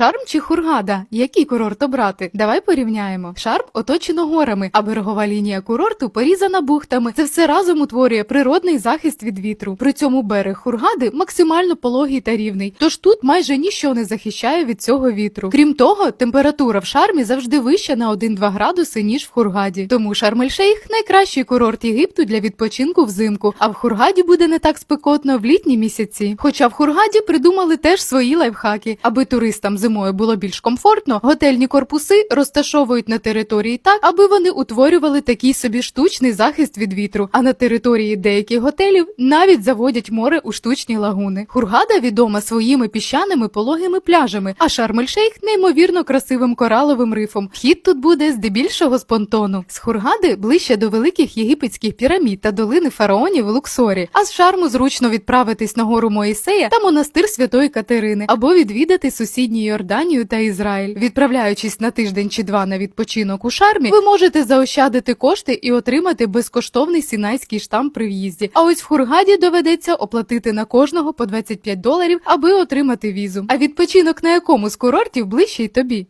Шарм чи Хургада? Який курорт обрати? Давай порівняємо. Шарм оточено горами, а берегова лінія курорту порізана бухтами. Це все разом утворює природний захист від вітру. При цьому берег Хургади максимально пологий та рівний. Тож тут майже ніщо не захищає від цього вітру. Крім того, температура в шармі завжди вища на 1-2 градуси, ніж в Хургаді. Тому Шарм-ель-Шейх найкращий курорт Єгипту для відпочинку взимку, а в Хургаді буде не так спекотно в літні місяці. Хоча в Хургаді придумали теж свої лайфхаки, аби туристам зимою було більш комфортно, готельні корпуси розташовують на території так, аби вони утворювали такий собі штучний захист від вітру. А на території деяких готелів навіть заводять море у штучні лагуни. Хургада відома своїми піщаними пологими пляжами, а Шарм-ель-Шейх неймовірно красивим кораловим рифом. Вхід тут буде здебільшого з понтону. З Хургади ближче до великих єгипетських пірамід та долини фараонів в Луксорі. А з Шарму зручно відправитись на гору Моїсея та монастир Святої Катерини або відвідати сусідні Йорданію та Ізраїль. Відправляючись на тиждень чи два на відпочинок у Шармі, ви можете заощадити кошти і отримати безкоштовний сінайський штамп при в'їзді. А ось в Хургаді доведеться оплатити на кожного по 25 доларів, аби отримати візу. А відпочинок на якому з курортів ближчий тобі?